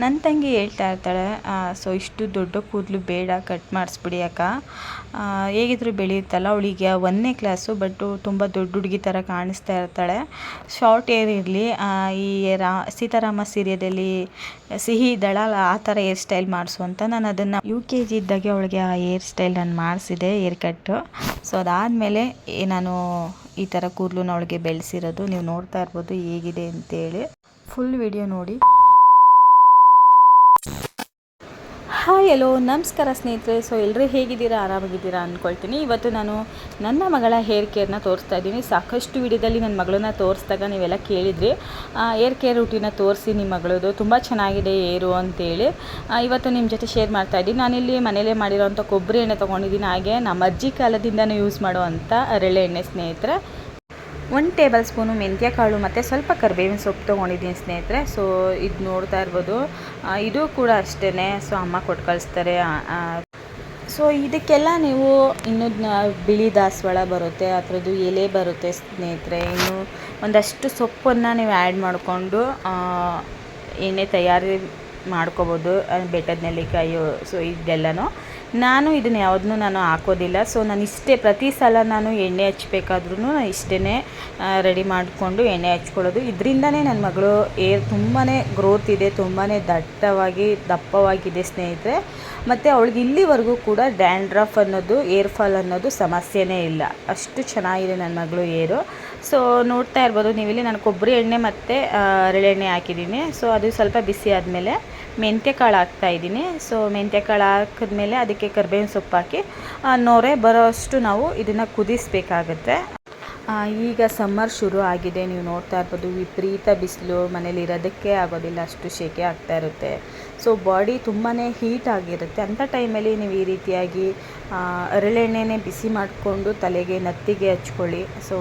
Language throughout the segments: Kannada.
ನನ್ನ ತಂಗಿ ಹೇಳ್ತಾ ಇರ್ತಾಳೆ ಸೊ ಇಷ್ಟು ದೊಡ್ಡ ಕೂದಲು ಬೇಡ ಕಟ್ ಮಾಡಿಸ್ಬಿಡಿ ಅಕ್ಕ. ಹೇಗಿದ್ರು ಬೆಳೆಯುತ್ತಲ್ಲ ಅವಳಿಗೆ, ಒಂದನೇ ಕ್ಲಾಸು ಬಟ್ಟು ತುಂಬ ದೊಡ್ಡ ಹುಡುಗಿ ಥರ ಕಾಣಿಸ್ತಾ ಇರ್ತಾಳೆ. ಶಾರ್ಟ್ ಏರ್ ಇರಲಿ ಈ ರಾ, ಸೀತಾರಾಮ ಸೀರಿಯಲಲ್ಲಿ ಸಿಹಿ ಇದ್ದಾಳಲ್ಲ ಆ ಥರ ಹೇರ್ ಸ್ಟೈಲ್ ಮಾಡಿಸು ಅಂತ ನಾನು ಅದನ್ನು ಯು ಕೆ ಜಿ ಇದ್ದಾಗೆ ಅವಳಿಗೆ ಆ ಹೇರ್ ಸ್ಟೈಲ್ ನಾನು ಮಾಡಿಸಿದೆ ಹೇರ್ ಕಟ್ಟು ಸೊ ಅದಾದಮೇಲೆ ನಾನು ಈ ಥರ ಕೂದಲು ಅವಳಿಗೆ ಬೆಳೆಸಿರೋದು, ನೀವು ನೋಡ್ತಾ ಇರ್ಬೋದು ಹೇಗಿದೆ ಅಂತೇಳಿ. ಫುಲ್ ವಿಡಿಯೋ ನೋಡಿ. ಹಾಯ್, ಹಲೋ, ನಮಸ್ಕಾರ ಸ್ನೇಹಿತರೆ. ಸೊ ಎಲ್ಲರೂ ಹೇಗಿದ್ದೀರಾ? ಆರಾಮಾಗಿದ್ದೀರಾ ಅಂದ್ಕೊಳ್ತೀನಿ ಇವತ್ತು ನಾನು ನನ್ನ ಮಗಳ ಹೇರ್ ಕೇರ್ನ ತೋರಿಸ್ತಾ ಇದ್ದೀನಿ. ಸಾಕಷ್ಟು ವಿಡಿಯೋದಲ್ಲಿ ನನ್ನ ಮಗಳನ್ನ ತೋರಿಸಿದಾಗ ನೀವೆಲ್ಲ ಕೇಳಿದ್ರಿ. ಹೇರ್ ಕೇರ್ ರೂಟೀನ ತೋರಿಸಿ ನಿಮ್ಮ ಮಗಳದು. ತುಂಬ ಚೆನ್ನಾಗಿದೆ ಏರು ಅಂತೇಳಿ. ಇವತ್ತು ನಿಮ್ಮ ಜೊತೆ ಶೇರ್ ಮಾಡ್ತಾ ಇದ್ದೀನಿ. ನಾನಿಲ್ಲಿ ಮನೇಲೇ ಮಾಡಿರೋಂಥ ಕೊಬ್ಬರಿ ಎಣ್ಣೆ ತೊಗೊಂಡಿದ್ದೀನಿ. ಹಾಗೆ ನಮ್ಮ ಅಜ್ಜಿ ಕಾಲದಿಂದನೂ ಯೂಸ್ ಮಾಡುವಂಥ ಅರಳೆ ಎಣ್ಣೆ ಸ್ನೇಹಿತರೆ. ಒಂದು ಟೇಬಲ್ ಸ್ಪೂನು ಮೆಂತ್ಯ ಕಾಳು ಮತ್ತು ಸ್ವಲ್ಪ ಕರಿಬೇವಿನ ಸೊಪ್ಪು ತೊಗೊಂಡಿದ್ದೀನಿ ಸ್ನೇಹಿತರೆ. ಸೊ ಇದು ನೋಡ್ತಾ ಇರ್ಬೋದು. ಇದು ಕೂಡ ಅಷ್ಟೇ ಸೊ ಅಮ್ಮ ಕೊಟ್ಟು ಕಳಿಸ್ತಾರೆ. ಸೊ ಇದಕ್ಕೆಲ್ಲ ನೀವು ಇನ್ನು ಬಿಳಿ ದಾಸವಾಳ ಬರುತ್ತೆ, ಅದರದ್ದು ಎಲೆ ಬರುತ್ತೆ ಸ್ನೇಹಿತರೆ. ಇನ್ನು ಒಂದಷ್ಟು ಸೊಪ್ಪನ್ನು ನೀವು ಆ್ಯಡ್ ಮಾಡಿಕೊಂಡು ಎಣ್ಣೆ ತಯಾರಿ ಮಾಡ್ಕೋಬೋದು, ಬೆಟ್ಟದ ನೆಲ್ಲಿಕಾಯಿ ಸೊ ಇದೆಲ್ಲನೂ. ನಾನು ಇದನ್ನು ಯಾವುದನ್ನೂ ನಾನು ಹಾಕೋದಿಲ್ಲ. ಸೊ ನಾನು ಇಷ್ಟೇ ಪ್ರತಿ ಸಲ ನಾನು ಎಣ್ಣೆ ಹಚ್ಬೇಕಾದ್ರೂ ಇಷ್ಟೇ ರೆಡಿ ಮಾಡಿಕೊಂಡು ಎಣ್ಣೆ ಹಚ್ಕೊಳ್ಳೋದು. ಇದರಿಂದನೇ ನನ್ನ ಮಗಳು ಏರ್ ತುಂಬಾ ಗ್ರೋತ್ ಇದೆ ತುಂಬಾ ದಟ್ಟವಾಗಿ, ದಪ್ಪವಾಗಿದೆ ಸ್ನೇಹಿತರೆ. ಮತ್ತು ಅವಳಿಗೆ ಇಲ್ಲಿವರೆಗೂ ಕೂಡ ಡ್ಯಾಂಡ್ರಫ್ ಅನ್ನೋದು, ಏರ್ ಫಾಲ್ ಅನ್ನೋದು ಸಮಸ್ಯೆನೇ ಇಲ್ಲ. ಅಷ್ಟು ಚೆನ್ನಾಗಿದೆ ನನ್ನ ಮಗಳು ಏರು. ಸೊ ನೋಡ್ತಾ ಇರ್ಬೋದು. ನೀವಿಲ್ಲಿ ನಾನು ಕೊಬ್ಬರಿ ಎಣ್ಣೆ ಮತ್ತು ಅರಳೆ ಎಣ್ಣೆ ಹಾಕಿದ್ದೀನಿ. ಸೊ ಅದು ಸ್ವಲ್ಪ ಬಿಸಿ ಆದಮೇಲೆ ಮೆಂತ್ಯ ಕಾಳು ಹಾಕ್ತಾ ಇದ್ದೀನಿ. ಸೊ ಮೆಂತ್ಯ ಕಾಳು ಹಾಕಿದ್ಮೇಲೆ ಅದಕ್ಕೆ ಕರ್ಬೇವಿನ ಸೊಪ್ಪು ಹಾಕಿ ನೋರೆ ಬರೋಷ್ಟು ನಾವು ಇದನ್ನು ಕುದಿಸ್ಬೇಕಾಗತ್ತೆ. ಈಗ ಸಮ್ಮರ್ ಶುರು ಆಗಿದೆ. ನೀವು ನೋಡ್ತಾ ಇರ್ಬೋದು, ವಿಪರೀತ ಬಿಸಿಲು ಮನೇಲಿ ಇರೋದಕ್ಕೆ ಆಗೋದಿಲ್ಲ, ಅಷ್ಟು ಶೆಕೆ ಆಗ್ತಾ ಇರುತ್ತೆ. ಸೊ ಬಾಡಿ ತುಂಬಾ ಹೀಟ್ ಆಗಿರುತ್ತೆ. ಅಂಥ ಟೈಮಲ್ಲಿ ನೀವು ಈ ರೀತಿಯಾಗಿ ಅರಳೆಣ್ಣೆನೇ ಬಿಸಿ ಮಾಡಿಕೊಂಡು ತಲೆಗೆ ನತ್ತಿಗೆ ಹಚ್ಕೊಳ್ಳಿ. ಸೊ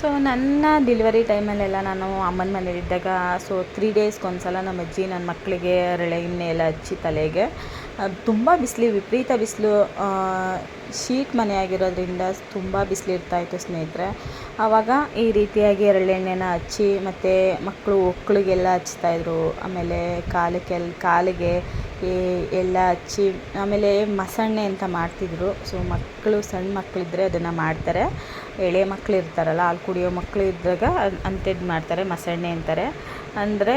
ಸೊ ನನ್ನ ಡೆಲಿವರಿ ಟೈಮಲ್ಲೆಲ್ಲ ನಾನು ಅಮ್ಮನ ಮನೇಲಿದ್ದಾಗ ಸೊ ತ್ರೀ ಡೇಸ್ಗೆ ಒಂದ್ಸಲ ನಮ್ಮ ಅಜ್ಜಿ ನನ್ನ ಮಕ್ಕಳಿಗೆ ರಳೆ ಎಣ್ಣೆ ಎಲ್ಲ ಹಚ್ಚಿ ತಲೆಗೆ. ತುಂಬ ಬಿಸಿಲು, ವಿಪರೀತ ಬಿಸಿಲು ಶೀಟ್ ಮನೆ ಆಗಿರೋದ್ರಿಂದ ತುಂಬ ಬಿಸಿಲು ಇರ್ತಾಯಿತ್ತು ಸ್ನೇಹಿತರೆ. ಆವಾಗ ಈ ರೀತಿಯಾಗಿ ಎರಳೆಣ್ಣೆನ ಹಚ್ಚಿ ಮತ್ತು ಮಕ್ಕಳು ಒಕ್ಕಳಿಗೆಲ್ಲ ಹಚ್ತಾಯಿದ್ರು ಆಮೇಲೆ ಕಾಲಕ್ಕೆಲ್ಲ ಕಾಲಿಗೆ ಎಲ್ಲ ಹಚ್ಚಿ, ಆಮೇಲೆ ಮಸಣ್ಣೆ ಅಂತ ಮಾಡ್ತಿದ್ರು. ಸೊ ಮಕ್ಕಳು ಸಣ್ಣ ಮಕ್ಕಳಿದ್ರೆ ಅದನ್ನು ಮಾಡ್ತಾರೆ. ಎಳೆ ಮಕ್ಕಳು ಇರ್ತಾರಲ್ಲ, ಹಾಲು ಕುಡಿಯೋ ಮಕ್ಕಳು ಇದ್ದಾಗ ಅಂಥದ್ದು ಮಾಡ್ತಾರೆ, ಮಸಣ್ಣೆ ಅಂತಾರೆ. ಅಂದರೆ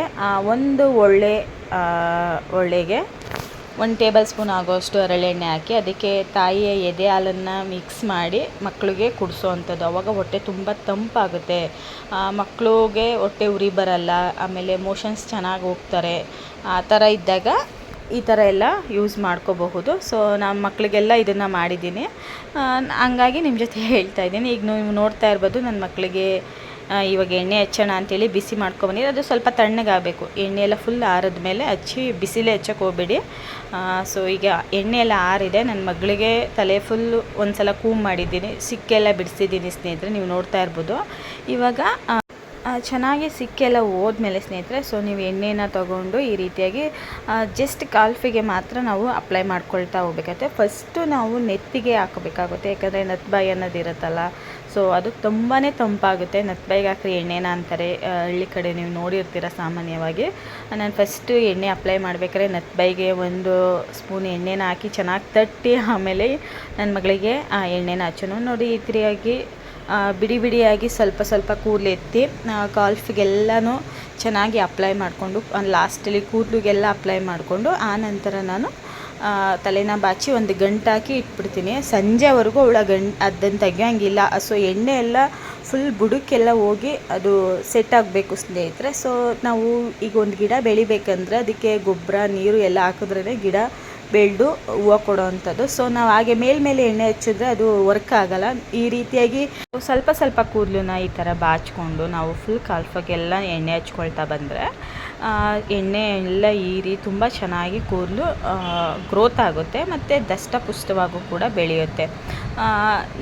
ಒಂದು ಒಳ್ಳೆ ಒಳ್ಳೆಗೆ ಒಂದು ಟೇಬಲ್ ಸ್ಪೂನ್ ಆಗೋಷ್ಟು ಹರಳೆಣ್ಣೆ ಹಾಕಿ, ಅದಕ್ಕೆ ತಾಯಿಯ ಎದೆ ಹಾಲನ್ನು ಮಿಕ್ಸ್ ಮಾಡಿ ಮಕ್ಕಳಿಗೆ ಕುಡಿಸೋ ಅಂಥದ್ದು ಅವಾಗ ಹೊಟ್ಟೆ ತುಂಬ ತಂಪಾಗುತ್ತೆ. ಮಕ್ಕಳಿಗೆ ಹೊಟ್ಟೆ ಉರಿ ಬರಲ್ಲ, ಆಮೇಲೆ ಮೋಷನ್ಸ್ ಚೆನ್ನಾಗಿ ಹೋಗ್ತಾರೆ. ಆ ಥರ ಇದ್ದಾಗ ಈ ಥರ ಎಲ್ಲ ಯೂಸ್ ಮಾಡ್ಕೋಬಹುದು. ಸೊ ನಮ್ಮ ಮಕ್ಕಳಿಗೆಲ್ಲ ಇದನ್ನು ಮಾಡಿದ್ದೀನಿ. ಹಂಗಾಗಿ ನಿಮ್ಮ ಜೊತೆ ಹೇಳ್ತಾ ಇದ್ದೀನಿ. ಈಗ ನೀವು ನೋಡ್ತಾ ಇರ್ಬೋದು ನನ್ನ ಮಕ್ಕಳಿಗೆ ಇವಾಗ ಎಣ್ಣೆ ಹಚ್ಚೋಣ ಅಂತೇಳಿ ಬಿಸಿ ಮಾಡ್ಕೊಬನ್ನಿ. ಅದು ಸ್ವಲ್ಪ ತಣ್ಣಗಾಗಬೇಕು. ಎಣ್ಣೆ ಎಲ್ಲ ಫುಲ್ ಆರಿದ ಮೇಲೆ ಹಚ್ಚಿ ಬಿಸಿಲೇ ಹಚ್ಚಕ್ಕೆ ಹೋಗ್ಬೇಡಿ. ಸೊ ಈಗ ಎಣ್ಣೆ ಎಲ್ಲ ಆರಿದೆ. ನನ್ನ ಮಗಳಿಗೆ ತಲೆ ಫುಲ್ಲು ಒಂದು ಸಲ ಕೂಮ್ ಮಾಡಿದ್ದೀನಿ. ಸಿಕ್ಕೆಲ್ಲ ಬಿಡಿಸಿದ್ದೀನಿ ಸ್ನೇಹಿತರೆ, ನೀವು ನೋಡ್ತಾ ಇರ್ಬೋದು. ಇವಾಗ ಚೆನ್ನಾಗಿ ಸಿಕ್ಕೆಲ್ಲ ಹೋದ್ಮೇಲೆ ಸ್ನೇಹಿತರೆ ಸೊ ನೀವು ಎಣ್ಣೆನ ತಗೊಂಡು ಈ ರೀತಿಯಾಗಿ ಜಸ್ಟ್ ಕಾಲ್ಫಿಗೆ ಮಾತ್ರ ನಾವು ಅಪ್ಲೈ ಮಾಡ್ಕೊಳ್ತಾ ಹೋಗ್ಬೇಕಾಗುತ್ತೆ. ಫಸ್ಟು ನಾವು ನೆತ್ತಿಗೆ ಹಾಕಬೇಕಾಗುತ್ತೆ, ಯಾಕಂದರೆ ನತ್ಬಾಯಿ ಅನ್ನೋದು ಇರುತ್ತಲ್ಲ ಸೊ ಅದು ತುಂಬಾ ತಂಪಾಗುತ್ತೆ. ನತ್ಬಾಯಿಗೆ ಹಾಕ್ರಿ ಎಣ್ಣೆನ ಅಂತಾರೆ ಹಳ್ಳಿ ಕಡೆ ನೀವು ನೋಡಿರ್ತೀರ ಸಾಮಾನ್ಯವಾಗಿ. ನಾನು ಫಸ್ಟು ಎಣ್ಣೆ ಅಪ್ಲೈ ಮಾಡ್ಬೇಕಾದ್ರೆ ನತ್ಬಾಯಿಗೆ ಒಂದು ಸ್ಪೂನ್ ಎಣ್ಣೆನ ಹಾಕಿ ಚೆನ್ನಾಗಿ ತಟ್ಟಿ ಆಮೇಲೆ ನನ್ನ ಮಗಳಿಗೆ ಆ ಎಣ್ಣೆನ ಹಚ್ಚೋಣ. ನೋಡಿ ಈ ರೀತಿಯಾಗಿ ಬಿಡಿ ಬಿಡಿಯಾಗಿ ಸ್ವಲ್ಪ ಸ್ವಲ್ಪ ಕೂದಲೆತ್ತಿ ಕಾಲ್ಫಿಗೆಲ್ಲನೂ ಚೆನ್ನಾಗಿ ಅಪ್ಲೈ ಮಾಡಿಕೊಂಡು ಲಾಸ್ಟಲ್ಲಿ ಕೂದಲಿಗೆಲ್ಲ ಅಪ್ಲೈ ಮಾಡಿಕೊಂಡು, ಆ ನಂತರ ನಾನು ತಲೆನ ಬಾಚಿ ಒಂದು ಗಂಟು ಹಾಕಿ ಇಟ್ಬಿಡ್ತೀನಿ. ಸಂಜೆವರೆಗೂ ಅವಳ ಗಂಟು ಅದನ್ನು ತೆಗಿಯೋಂಗಿಲ್ಲ. ಸೊ ಎಣ್ಣೆ ಎಲ್ಲ ಫುಲ್ ಬುಡಕ್ಕೆಲ್ಲ ಹೋಗಿ ಅದು ಸೆಟ್ ಆಗಬೇಕು ಸ್ನೇಹಿತರೆ. ಸೊ, ನಾವು ಈಗ ಒಂದು ಗಿಡ ಬೆಳಿಬೇಕಂದ್ರೆ ಅದಕ್ಕೆ ಗೊಬ್ಬರ, ನೀರು ಎಲ್ಲ ಹಾಕಿದ್ರೇ ಗಿಡ ಬೆಳೆದು ಹೂವು ಕೊಡೋ ಅಂಥದ್ದು. ಸೊ ನಾವು ಹಾಗೆ ಮೇಲ್ಮೇಲೆ ಎಣ್ಣೆ ಹಚ್ಚಿದ್ರೆ ಅದು ವರ್ಕ್ ಆಗಲ್ಲ. ಈ ರೀತಿಯಾಗಿ ಸ್ವಲ್ಪ ಸ್ವಲ್ಪ ಕೂದಲನ್ನ ಈ ಥರ ಬಾಚ್ಕೊಂಡು ನಾವು ಫುಲ್ ಕಾಲ್ಫಾಗೆಲ್ಲ ಎಣ್ಣೆ ಹಚ್ಕೊಳ್ತಾ ಬಂದರೆ ಎಣ್ಣೆ ಎಲ್ಲ ಈರಿ ತುಂಬ ಚೆನ್ನಾಗಿ ಕೂದಲು ಗ್ರೋತ್ ಆಗುತ್ತೆ ಮತ್ತು ದಷ್ಟಪುಷ್ಟವಾಗೂ ಕೂಡ ಬೆಳೆಯುತ್ತೆ.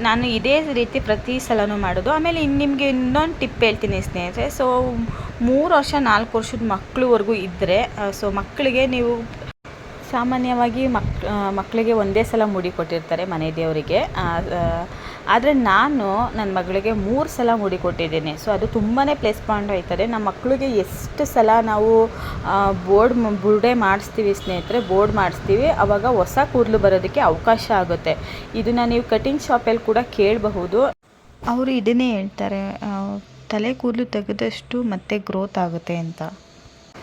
ನಾನು ಇದೇ ರೀತಿ ಪ್ರತಿ ಸಲನೂ ಮಾಡೋದು. ಆಮೇಲೆ ಇನ್ನು ನಿಮಗೆ ಇನ್ನೊಂದು ಟಿಪ್ ಹೇಳ್ತೀನಿ ಸ್ನೇಹಿತರೆ. ಸೊ ಮೂರು ವರ್ಷ ನಾಲ್ಕು ವರ್ಷದ ಮಕ್ಕಳವರೆಗೂ ಇದ್ದರೆ ಸೊ ಮಕ್ಕಳಿಗೆ ನೀವು ಸಾಮಾನ್ಯವಾಗಿ ಮಕ್ ಮಕ್ಕಳಿಗೆ ಒಂದೇ ಸಲ ಮುಡಿ ಕೊಟ್ಟಿರ್ತಾರೆ ಮನೆ ದೇವರಿಗೆ. ಆದರೆ ನಾನು ನನ್ನ ಮಗಳಿಗೆ ಮೂರು ಸಲ ಮುಡಿ ಕೊಟ್ಟಿದ್ದೀನಿ. ಸೊ ಅದು ತುಂಬಾ ಪ್ಲೇಸ್ ಪಾಯಿಂಟ್ ಆಯ್ತದೆ. ನಮ್ಮ ಮಕ್ಕಳಿಗೆ ಎಷ್ಟು ಸಲ ನಾವು ಬೋರ್ಡ್ ಬುರ್ಡೆ ಮಾಡಿಸ್ತೀವಿ ಸ್ನೇಹಿತರೆ, ಬೋರ್ಡ್ ಮಾಡಿಸ್ತೀವಿ ಆವಾಗ ಹೊಸ ಕೂದಲು ಬರೋದಕ್ಕೆ ಅವಕಾಶ ಆಗುತ್ತೆ. ಇದನ್ನು ನೀವು ಕಟಿಂಗ್ ಶಾಪಲ್ಲಿ ಕೂಡ ಕೇಳಬಹುದು. ಅವರು ಇದನ್ನೇ ಹೇಳ್ತಾರೆ ತಲೆ ಕೂದಲು ತೆಗೆದಷ್ಟು ಮತ್ತೆ ಗ್ರೋತ್ ಆಗುತ್ತೆ ಅಂತ.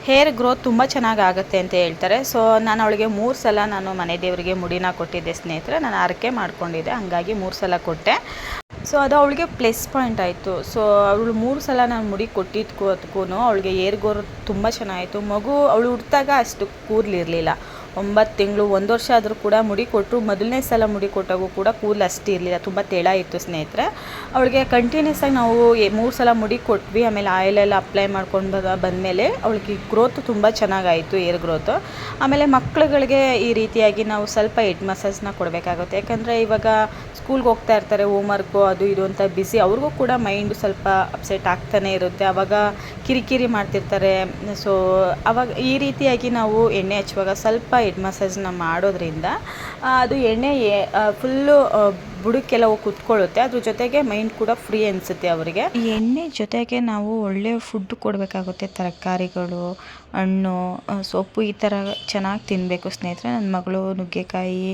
ಹೇರ್ ಗ್ರೋತ್ ತುಂಬ ಚೆನ್ನಾಗಿ ಆಗುತ್ತೆ ಅಂತ ಹೇಳ್ತಾರೆ. ಸೊ ನಾನು ಅವಳಿಗೆ ಮೂರು ಸಲ ನಾನು ಮನೆ ದೇವರಿಗೆ ಮುಡಿನ ಕೊಟ್ಟಿದ್ದೆ ಸ್ನೇಹಿತರೆ. ನಾನು ಆರಕೆ ಮಾಡ್ಕೊಂಡಿದ್ದೆ. ಹಾಗಾಗಿ ಮೂರು ಸಲ ಕೊಟ್ಟೆ. ಸೊ ಅದು ಅವಳಿಗೆ ಪ್ಲಸ್ ಪಾಯಿಂಟ್ ಆಯಿತು. ಸೊ ಅವಳು ಮೂರು ಸಲ ನಾನು ಮುಡಿ ಕೊಟ್ಟಿದ್ದಕ್ಕೂ ಅದಕ್ಕೂ ಅವಳಿಗೆ ಏರ್ ಗ್ರೋತ್ ತುಂಬ ಚೆನ್ನಾಗಿತ್ತು. ಮಗು, ಅವಳು ಹುಟ್ಟಿದಾಗ ಅಷ್ಟು ಕೂದಲಿರಲಿಲ್ಲ ಒಂಬತ್ತು ತಿಂಗಳು, ಒಂದು ವರ್ಷ ಆದರೂ ಕೂಡ ಮುಡಿ ಕೊಟ್ಟರು ಮೊದಲನೇ ಸಲ ಮುಡಿ ಕೊಟ್ಟಾಗೂ ಕೂಡ ಕೂದಲು ಅಷ್ಟು ಇರಲಿಲ್ಲ. ತುಂಬ ತೆಳ ಇತ್ತು ಸ್ನೇಹಿತರೆ. ಅವಳಿಗೆ ಕಂಟಿನ್ಯೂಸ್ ಆಗಿ ನಾವು ಮೂರು ಸಲ ಮುಡಿ ಕೊಟ್ವಿ ಆಮೇಲೆ ಆಯಿಲ್ ಎಲ್ಲ ಅಪ್ಲೈ ಮಾಡ್ಕೊಂಡು ಬದ ಬಂದಮೇಲೆ ಅವಳಿಗೆ ಗ್ರೋತ್ ತುಂಬ ಚೆನ್ನಾಗಾಯಿತು ಏರ್ ಗ್ರೋತ್ ಆಮೇಲೆ ಮಕ್ಕಳುಗಳಿಗೆ ಈ ರೀತಿಯಾಗಿ ನಾವು ಸ್ವಲ್ಪ ಹೆಡ್ ಮಸಾಜ್ನ ಕೊಡಬೇಕಾಗುತ್ತೆ. ಯಾಕಂದರೆ ಇವಾಗ ಸ್ಕೂಲ್ಗೆ ಹೋಗ್ತಾ ಇರ್ತಾರೆ ಹೋಮ್ವರ್ಕು ಅದು ಇದು ಅಂತ ಬಿಸಿ ಅವ್ರಿಗೂ ಕೂಡ ಮೈಂಡು ಸ್ವಲ್ಪ ಅಪ್ಸೆಟ್ ಆಗ್ತಾನೆ ಇರುತ್ತೆ. ಆವಾಗ ಕಿರಿಕಿರಿ ಮಾಡ್ತಿರ್ತಾರೆ. ಸೊ ಅವಾಗ ಈ ರೀತಿಯಾಗಿ ನಾವು ಎಣ್ಣೆ ಹಚ್ಚುವಾಗ ಸ್ವಲ್ಪ ಹೆಡ್ ಮಸಾಜ್ನ ಮಾಡೋದ್ರಿಂದ ಅದು ಎಣ್ಣೆ ಫುಲ್ಲು ಬುಡಕ್ಕೆಲ್ಲ ಹೋಗಿ ಕುತ್ಕೊಳ್ಳುತ್ತೆ, ಅದ್ರ ಜೊತೆಗೆ ಮೈಂಡ್ ಕೂಡ ಫ್ರೀ ಅನಿಸುತ್ತೆ ಅವರಿಗೆ. ಈ ಎಣ್ಣೆ ಜೊತೆಗೆ ನಾವು ಒಳ್ಳೆ ಫುಡ್ ಕೊಡಬೇಕಾಗುತ್ತೆ, ತರಕಾರಿಗಳು, ಹಣ್ಣು ಸೊಪ್ಪು ಈ ಥರ ಚೆನ್ನಾಗಿ ತಿನ್ನಬೇಕು ಸ್ನೇಹಿತರೆ. ನನ್ನ ಮಗಳು ನುಗ್ಗೆಕಾಯಿ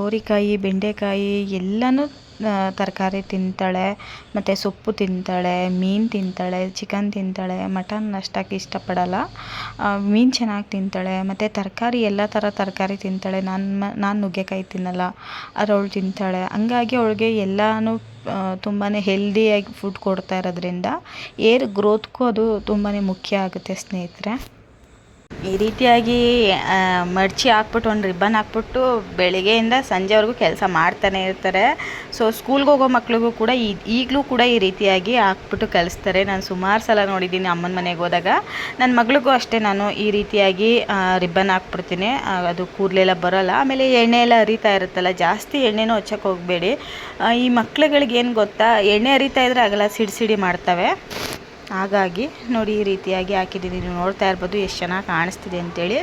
ಅವರಿಕಾಯಿ ಬೆಂಡೆಕಾಯಿ ಎಲ್ಲನೂ ತರಕಾರಿ ತಿಂತಾಳೆ, ಮತ್ತು ಸೊಪ್ಪು ತಿಂತಾಳೆ, ಮೀನು ತಿಂತಾಳೆ ಚಿಕನ್ ತಿಂತಾಳೆ ಮಟನ್ ಅಷ್ಟಾಗಿ ಇಷ್ಟಪಡಲ್ಲ. ಮೀನು ಚೆನ್ನಾಗಿ ತಿಂತಾಳೆ, ಮತ್ತು ತರಕಾರಿ ಎಲ್ಲ ಥರ ತರಕಾರಿ ತಿಂತಾಳೆ. ನಾನು ನಾನು ನುಗ್ಗೆಕಾಯಿ ತಿನ್ನಲ್ಲ, ಆದರೆ ಅವಳು ತಿಂತಾಳೆ. ಹಂಗಾಗಿ ಅವಳಿಗೆ ಎಲ್ಲನೂ ತುಂಬಾ ಹೆಲ್ದಿಯಾಗಿ ಫುಡ್ ಕೊಡ್ತಾ ಇರೋದ್ರಿಂದ, ಏರ್ ಗ್ರೋತ್ಗೂ ಅದು ತುಂಬಾ ಮುಖ್ಯ ಆಗುತ್ತೆ ಸ್ನೇಹಿತರೆ. ಈ ರೀತಿಯಾಗಿ ಮಡ್ಚಿ ಹಾಕ್ಬಿಟ್ಟು, ಒಂದು ರಿಬ್ಬನ್ ಹಾಕ್ಬಿಟ್ಟು ಬೆಳಿಗ್ಗೆಯಿಂದ ಸಂಜೆವರೆಗೂ ಕೆಲಸ ಮಾಡ್ತಾನೆ ಇರ್ತಾರೆ. ಸೊ ಸ್ಕೂಲ್ಗೆ ಹೋಗೋ ಮಕ್ಳಿಗೂ ಕೂಡ ಈಗಲೂ ಕೂಡ ಈ ರೀತಿಯಾಗಿ ಹಾಕ್ಬಿಟ್ಟು ಕಲಿಸ್ತಾರೆ. ನಾನು ಸುಮಾರು ಸಲ ನೋಡಿದ್ದೀನಿ ಅಮ್ಮನ ಮನೆಗೆ ಹೋದಾಗ. ನನ್ನ ಮಗಳಿಗೂ ಅಷ್ಟೇ ನಾನು ಈ ರೀತಿಯಾಗಿ ರಿಬ್ಬನ್ ಹಾಕ್ಬಿಡ್ತೀನಿ. ಅದು ಕೂದಲೆಲ್ಲ ಬರೋಲ್ಲ. ಆಮೇಲೆ ಎಣ್ಣೆ ಎಲ್ಲ ಹರಿತಾ ಇರುತ್ತಲ್ಲ, ಜಾಸ್ತಿ ಎಣ್ಣೆನೂ ಹಚ್ಚಕ್ಕೆ ಹೋಗಬೇಡಿ. ಈ ಮಕ್ಳುಗಳಿಗೆ ಏನು ಗೊತ್ತಾ, ಎಣ್ಣೆ ಹರಿತಾ ಇದ್ರೆ ಆಗಲ್ಲ ಸಿಡಿ ಸಿಡಿ ಮಾಡ್ತವೆ. ಹಾಗಾಗಿ ನೋಡಿ ಈ ರೀತಿಯಾಗಿ ಹಾಕಿದ್ದೀನಿ ನೀವು ನೋಡ್ತಾ ಇರ್ಬೋದು ಎಷ್ಟು ಚೆನ್ನಾಗಿ ಕಾಣಿಸ್ತಿದೆ ಅಂತೇಳಿ.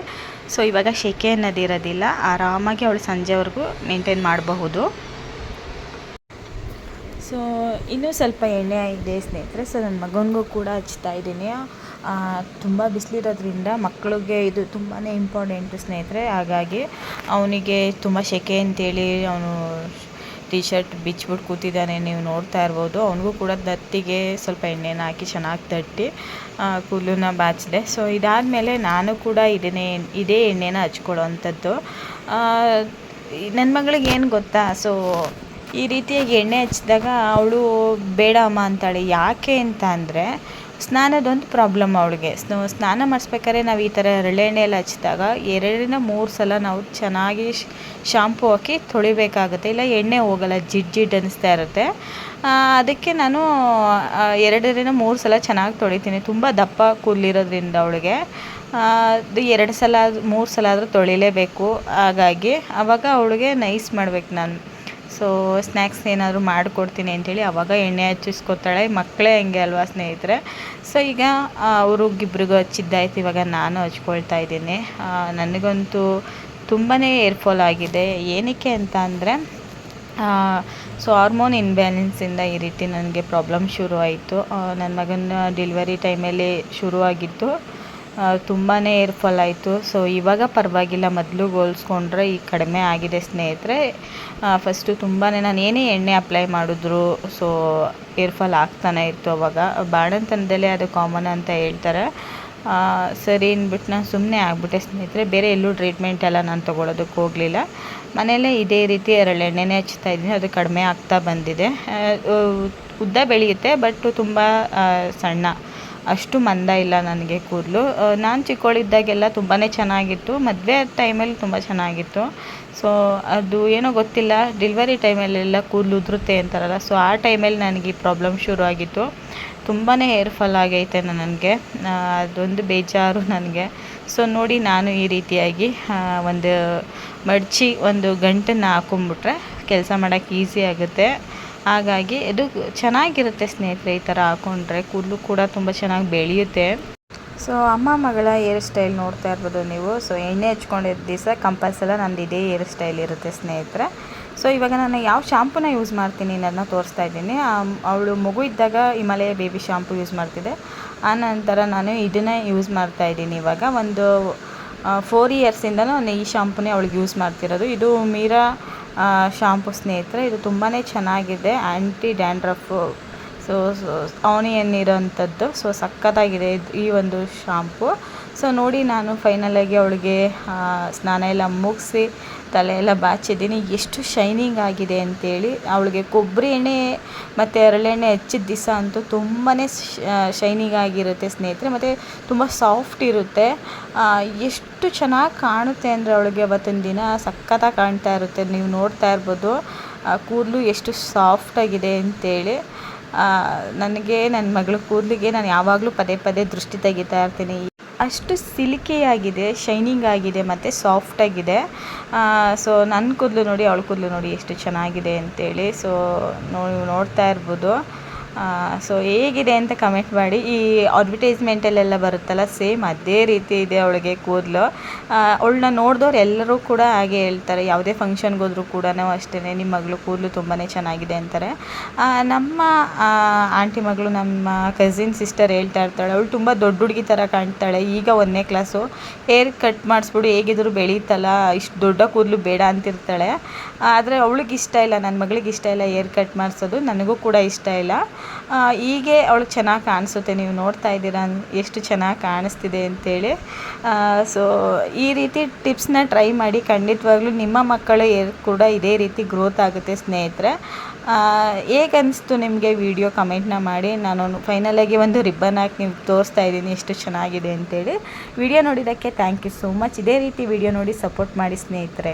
ಸೊ ಇವಾಗ ಸೆಕೆ ಅನ್ನೋದಿರೋದಿಲ್ಲ ಆರಾಮಾಗಿ ಅವಳು ಸಂಜೆವರೆಗೂ ಮೇಂಟೈನ್ ಮಾಡಬಹುದು. ಸೊ ಇನ್ನೂ ಸ್ವಲ್ಪ ಎಣ್ಣೆ ಇದೆ ಸ್ನೇಹಿತರೆ. ಸೊ ನನ್ನ ಮಗನಿಗೂ ಕೂಡ ಹಚ್ತಾ ಇದ್ದೀನಿ. ತುಂಬ ಬಿಸಿಲಿರೋದ್ರಿಂದ ಮಕ್ಕಳಿಗೆ ಇದು ತುಂಬಾ ಇಂಪಾರ್ಟೆಂಟು ಸ್ನೇಹಿತರೆ. ಹಾಗಾಗಿ ಅವನಿಗೆ ತುಂಬ ಸೆಕೆ ಅಂತೇಳಿ ಅವನು ಟಿ ಶರ್ಟ್ ಬಿಚ್ಬಿಟ್ಟು ಕೂತಿದ್ದಾನೆ, ನೀವು ನೋಡ್ತಾ ಇರ್ಬೋದು. ಅವನಿಗೂ ಕೂಡ ದತ್ತಿಗೆ ಸ್ವಲ್ಪ ಎಣ್ಣೆನ ಹಾಕಿ ಚೆನ್ನಾಗಿ ತಟ್ಟಿ ಕೂಲನ್ನ ಬಾಚಿದೆ. ಸೊ ಇದಾದಮೇಲೆ ನಾನು ಕೂಡ ಇದನ್ನೇ, ಇದೇ ಎಣ್ಣೆನ ಹಚ್ಕೊಳ್ಳೋ ಅಂಥದ್ದು ನನ್ನ ಮಗಳಿಗೆ ಏನು ಗೊತ್ತಾ? ಸೊ ಈ ರೀತಿಯಾಗಿ ಎಣ್ಣೆ ಹಚ್ಚಿದಾಗ ಅವಳು ಬೇಡ ಅಮ್ಮ ಅಂತಾಳೆ. ಯಾಕೆ ಅಂತ ಅಂದರೆ ಸ್ನಾನದೊಂದು ಪ್ರಾಬ್ಲಮ್ ಅವಳಿಗೆ. ಸ್ನೋ, ಸ್ನಾನ ಮಾಡಿಸ್ಬೇಕಾದ್ರೆ ನಾವು ಈ ಥರ ಹರಳೆಣ್ಣೆ ಎಲ್ಲ ಹಚ್ಚಿದಾಗ ಎರಡರಿಂದ ಮೂರು ಸಲ ನಾವು ಚೆನ್ನಾಗಿ ಶಾಂಪು ಹಾಕಿ ತೊಳಿಬೇಕಾಗುತ್ತೆ. ಇಲ್ಲ, ಎಣ್ಣೆ ಹೋಗಲ್ಲ, ಜಿಡ್ ಜಿಡ್ ಅನ್ನಿಸ್ತಾ ಇರುತ್ತೆ. ಅದಕ್ಕೆ ನಾನು ಎರಡರಿಂದ ಮೂರು ಸಲ ಚೆನ್ನಾಗಿ ತೊಳಿತೀನಿ. ತುಂಬ ದಪ್ಪ ಕೂದಲಿರೋದ್ರಿಂದ ಅವಳಿಗೆ. ಅದು ಎರಡು ಸಲ, ಮೂರು ಸಲ ಆದರೂ ತೊಳಿಲೇಬೇಕು. ಹಾಗಾಗಿ ಆವಾಗ ಅವಳಿಗೆ ನೈಸ್ ಮಾಡ್ಬೇಕು ನಾನು. ಸೊ ಸ್ನ್ಯಾಕ್ಸ್ ಏನಾದರೂ ಮಾಡಿಕೊಡ್ತೀನಿ ಅಂಥೇಳಿ ಅವಾಗ ಎಣ್ಣೆ ಹಚ್ಚಿಸ್ಕೊತಾಳೆ. ಮಕ್ಕಳೇ ಹಂಗೆ ಅಲ್ವಾ ಸ್ನೇಹಿತರೆ? ಸೊ ಈಗ ಅವ್ರಿಗಿಬ್ರಿಗೂ ಹಚ್ಚಿದ್ದಾಯ್ತು. ಇವಾಗ ನಾನು ಹಚ್ಕೊಳ್ತಾ ಇದ್ದೀನಿ. ನನಗಂತೂ ತುಂಬಾ ಏರ್ಫಾಲ್ ಆಗಿದೆ. ಏನಕ್ಕೆ ಅಂತ ಅಂದರೆ ಸೊ, ಹಾರ್ಮೋನ್ ಇನ್ಬ್ಯಾಲೆನ್ಸಿಂದ ಈ ರೀತಿ ನನಗೆ ಪ್ರಾಬ್ಲಮ್ ಶುರು ಆಯಿತು ನನ್ನ ಮಗನ ಡೆಲಿವರಿ ಟೈಮಲ್ಲಿ ಶುರುವಾಗಿತ್ತು. ತುಂಬಾ ಏರ್ಫಾಲ್ ಆಯಿತು. ಸೊ ಇವಾಗ ಪರವಾಗಿಲ್ಲ. ಮೊದಲು ಹೋಲಿಸ್ಕೊಂಡ್ರೆ ಈಗ ಕಡಿಮೆ ಆಗಿದೆ ಸ್ನೇಹಿತರೆ. ಫಸ್ಟು ತುಂಬಾ ನಾನು ಏನೇ ಎಣ್ಣೆ ಅಪ್ಲೈ ಮಾಡಿದ್ರು ಸೊ ಏರ್ಫಾಲ್ ಆಗ್ತಾನೆ ಇತ್ತು ಅವಾಗ. ಬಾಣಂತನದಲ್ಲೇ ಅದು ಕಾಮನ್ ಅಂತ ಹೇಳ್ತಾರೆ. ಸರಿ ಅಂದ್ಬಿಟ್ಟು ನಾನು ಸುಮ್ಮನೆ ಆಗ್ಬಿಟ್ಟೆ ಸ್ನೇಹಿತರೆ. ಬೇರೆ ಎಲ್ಲೂ ಟ್ರೀಟ್ಮೆಂಟ್ ಎಲ್ಲ ನಾನು ತೊಗೊಳೋದಕ್ಕೆ ಹೋಗಲಿಲ್ಲ. ಮನೆಯಲ್ಲೇ ಇದೇ ರೀತಿ ಎರಳೆಣ್ಣೆನೇ ಹಚ್ತಾ ಇದ್ದೀನಿ. ಅದು ಕಡಿಮೆ ಆಗ್ತಾ ಬಂದಿದೆ. ಉದ್ದ ಬೆಳೆಯುತ್ತೆ ಬಟ್ ತುಂಬ ಸಣ್ಣ. ಅಷ್ಟು ಮಂದ ಇಲ್ಲ ನನಗೆ ಕೂದಲು. ನಾನು ಚಿಕ್ಕವಳಿದ್ದಾಗೆಲ್ಲ ತುಂಬಾ ಚೆನ್ನಾಗಿತ್ತು. ಮದುವೆ ಟೈಮಲ್ಲಿ ತುಂಬ ಚೆನ್ನಾಗಿತ್ತು. ಸೊ ಅದು ಏನೋ ಗೊತ್ತಿಲ್ಲ. ಡೆಲಿವರಿ ಟೈಮಲ್ಲೆಲ್ಲ ಕೂದಲು ಉದುರುತ್ತೆ ಅಂತಾರಲ್ಲ. ಸೊ ಆ ಟೈಮಲ್ಲಿ ನನಗೆ ಈ ಪ್ರಾಬ್ಲಮ್ ಶುರು ಆಗಿತ್ತು. ತುಂಬಾ ಹೇರ್ ಫಾಲ್ ಆಗೈತೆ ನನಗೆ. ಅದೊಂದು ಬೇಜಾರು ನನಗೆ. ಸೊ ನೋಡಿ ನಾನು ಈ ರೀತಿಯಾಗಿ ಒಂದು ಮಡಚಿ ಒಂದು ಗಂಟನ್ನು ಹಾಕೊಂಬಿಟ್ರೆ ಕೆಲಸ ಮಾಡೋಕ್ಕೆ ಈಸಿ ಆಗುತ್ತೆ. ಹಾಗಾಗಿ ಇದು ಚೆನ್ನಾಗಿರುತ್ತೆ ಸ್ನೇಹಿತರೆ ಈ ಥರ ಹಾಕೊಂಡ್ರೆ ಕೂದಲು ಕೂಡ ತುಂಬ ಚೆನ್ನಾಗಿ ಬೆಳೆಯುತ್ತೆ. ಸೊ ಅಮ್ಮ ಮಗಳ ಹೇರ್ ಸ್ಟೈಲ್ ನೋಡ್ತಾ ಇರ್ಬೋದು ನೀವು. ಸೊ ಎಣ್ಣೆ ಹಚ್ಕೊಂಡಿದ್ದ ದಿವಸ ಕಂಪಲ್ಸಲ್ಲ ನಂದು ಇದೇ ಹೇರ್ ಸ್ಟೈಲ್ ಇರುತ್ತೆ ಸ್ನೇಹಿತರೆ. ಸೊ ಇವಾಗ ನಾನು ಯಾವ ಶಾಂಪೂನ ಯೂಸ್ ಮಾಡ್ತೀನಿ ಅನ್ನೋದನ್ನ ತೋರಿಸ್ತಾ ಇದ್ದೀನಿ. ಅವಳು ಮಗು ಇದ್ದಾಗ ಹಿಮಾಲಯ ಬೇಬಿ ಶಾಂಪು ಯೂಸ್ ಮಾಡ್ತಿದ್ದೆ. ಆನಂತರ ನಾನು ಇದನ್ನೇ ಯೂಸ್ ಮಾಡ್ತಾ ಇದ್ದೀನಿ ಇವಾಗ. ಒಂದು ಫೋರ್ ಇಯರ್ಸಿಂದ ನಾನು ಈ ಶಾಂಪೂನೇ ಅವಳಿಗೆ ಯೂಸ್ ಮಾಡ್ತಿರೋದು. ಇದು ಮೀರಾ ಶಾಂಪು ಸ್ನೇಹಿತರೆ, ಇದು ತುಂಬಾ ಚೆನ್ನಾಗಿದೆ ಆ್ಯಂಟಿ ಡ್ಯಾಂಡ್ರಫು. ಸೊ ಆನಿಯನ್ ಇರೋಂಥದ್ದು ಸೊ ಸಖತ್ತಾಗಿದೆ ಇದು ಈ ಒಂದು ಶಾಂಪು. ಸೊ ನೋಡಿ ನಾನು ಫೈನಲಾಗಿ ಅವಳಿಗೆ ಸ್ನಾನ ಎಲ್ಲ ಮುಗಿಸಿ, ತಲೆ ಎಲ್ಲ ಬಾಚಿದ್ದೀನಿ. ಎಷ್ಟು ಶೈನಿಂಗ್ ಆಗಿದೆ ಅಂತೇಳಿ ಅವಳಿಗೆ ಕೊಬ್ಬರಿ ಎಣ್ಣೆ ಮತ್ತು ಎರಳೆಣ್ಣೆ ಹಚ್ಚಿದ ದಿವಸ ಅಂತೂ ತುಂಬಾ ಶೈನಿಂಗ್ ಆಗಿರುತ್ತೆ ಸ್ನೇಹಿತರೆ. ಮತ್ತು ತುಂಬ ಸಾಫ್ಟ್ ಇರುತ್ತೆ. ಎಷ್ಟು ಚೆನ್ನಾಗಿ ಕಾಣುತ್ತೆ ಅಂದರೆ ಅವಳಿಗೆ ಅವತ್ತಿನ ದಿನ ಸಖತ್ತಾಗಿ ಕಾಣ್ತಾ ಇರುತ್ತೆ. ನೀವು ನೋಡ್ತಾ ಇರ್ಬೋದು ಕೂದಲು ಎಷ್ಟು ಸಾಫ್ಟಾಗಿದೆ ಅಂತೇಳಿ. ನನಗೆ ನನ್ನ ಮಗಳ ಕೂದಲಿಗೆ ನಾನು ಯಾವಾಗಲೂ ಪದೇ ಪದೇ ದೃಷ್ಟಿ ತೆಗಿತಾ ಇರ್ತೀನಿ. ಅಷ್ಟು ಸಿಲ್ಕಿಯಾಗಿದೆ ಶೈನಿಂಗ್ ಆಗಿದೆ ಮತ್ತು ಸಾಫ್ಟಾಗಿದೆ ಸೊ ನನ್ನ ಕೂದಲು ನೋಡಿ, ಅವಳ ಕೂದಲು ನೋಡಿ ಎಷ್ಟು ಚೆನ್ನಾಗಿದೆ ಅಂತೇಳಿ. ಸೊ ನೋಡಿ ನೋಡ್ತಾ ಇರ್ಬೋದು. ಸೊ ಹೇಗಿದೆ ಅಂತ ಕಮೆಂಟ್ ಮಾಡಿ. ಈ ಅಡ್ವರ್ಟೈಸ್ಮೆಂಟಲ್ಲೆಲ್ಲ ಬರುತ್ತಲ್ಲ ಸೇಮ್ ಅದೇ ರೀತಿ ಇದೆ ಅವಳಿಗೆ ಕೂದಲು. ಅವಳನ್ನ ನೋಡಿದವ್ರು ಎಲ್ಲರೂ ಕೂಡ ಹಾಗೆ ಹೇಳ್ತಾರೆ. ಯಾವುದೇ ಫಂಕ್ಷನ್ಗೆ ಹೋದರೂ ಕೂಡ ಅಷ್ಟೇ ನಿಮ್ಮ ಮಗಳು ಕೂದಲು ತುಂಬಾ ಚೆನ್ನಾಗಿದೆ ಅಂತಾರೆ. ನಮ್ಮ ಆಂಟಿ ಮಗಳು ನಮ್ಮ ಕಸಿನ್ ಸಿಸ್ಟರ್ ಹೇಳ್ತಾ ಇರ್ತಾಳೆ, ಅವಳು ತುಂಬ ದೊಡ್ಡ ಹುಡುಗಿ ಥರ ಕಾಣ್ತಾಳೆ. ಈಗ ಒಂದನೇ ಕ್ಲಾಸು ಹೇರ್ ಕಟ್ ಮಾಡಿಸ್ಬಿಡು, ಹೇಗಿದ್ರು ಬೆಳೀತಲ್ಲ, ಇಷ್ಟು ದೊಡ್ಡ ಕೂದಲು ಬೇಡ ಅಂತಿರ್ತಾಳೆ. ಆದರೆ ಅವಳಿಗೆ ಇಷ್ಟ ಇಲ್ಲ ನನ್ನ ಮಗಳಿಗೆ ಇಷ್ಟ ಇಲ್ಲ ಹೇರ್ ಕಟ್ ಮಾಡಿಸೋದು. ನನಗೂ ಕೂಡ ಇಷ್ಟ ಇಲ್ಲ. ಹೀಗೆ ಅವಳಿಗೆ ಚೆನ್ನಾಗಿ ಕಾಣಿಸುತ್ತೆ. ನೀವು ನೋಡ್ತಾ ಇದ್ದೀರಾ ಎಷ್ಟು ಚೆನ್ನಾಗಿ ಕಾಣಿಸ್ತಿದೆ ಅಂತೇಳಿ. ಸೊ ಈ ರೀತಿ ಟಿಪ್ಸ್ನ ಟ್ರೈ ಮಾಡಿ ಖಂಡಿತವಾಗ್ಲೂ ನಿಮ್ಮ ಮಕ್ಕಳ ಕೂಡ ಇದೇ ರೀತಿ ಗ್ರೋತ್ ಆಗುತ್ತೆ ಸ್ನೇಹಿತರೆ. ಹೇಗೆ ಅನಿಸ್ತು ನಿಮಗೆ ವಿಡಿಯೋ ಕಮೆಂಟ್ನ ಮಾಡಿ. ನಾನು ಫೈನಲಾಗಿ ಒಂದು ರಿಬ್ಬನ್ ಹಾಕಿ ನೀವು ತೋರಿಸ್ತಾ ಇದ್ದೀನಿ ಎಷ್ಟು ಚೆನ್ನಾಗಿದೆ ಅಂತೇಳಿ. ವಿಡಿಯೋ ನೋಡಿದ್ದಕ್ಕೆ ಥ್ಯಾಂಕ್ ಯು ಸೋ ಮಚ್ ಇದೇ ರೀತಿ ವಿಡಿಯೋ ನೋಡಿ ಸಪೋರ್ಟ್ ಮಾಡಿ ಸ್ನೇಹಿತರೆ.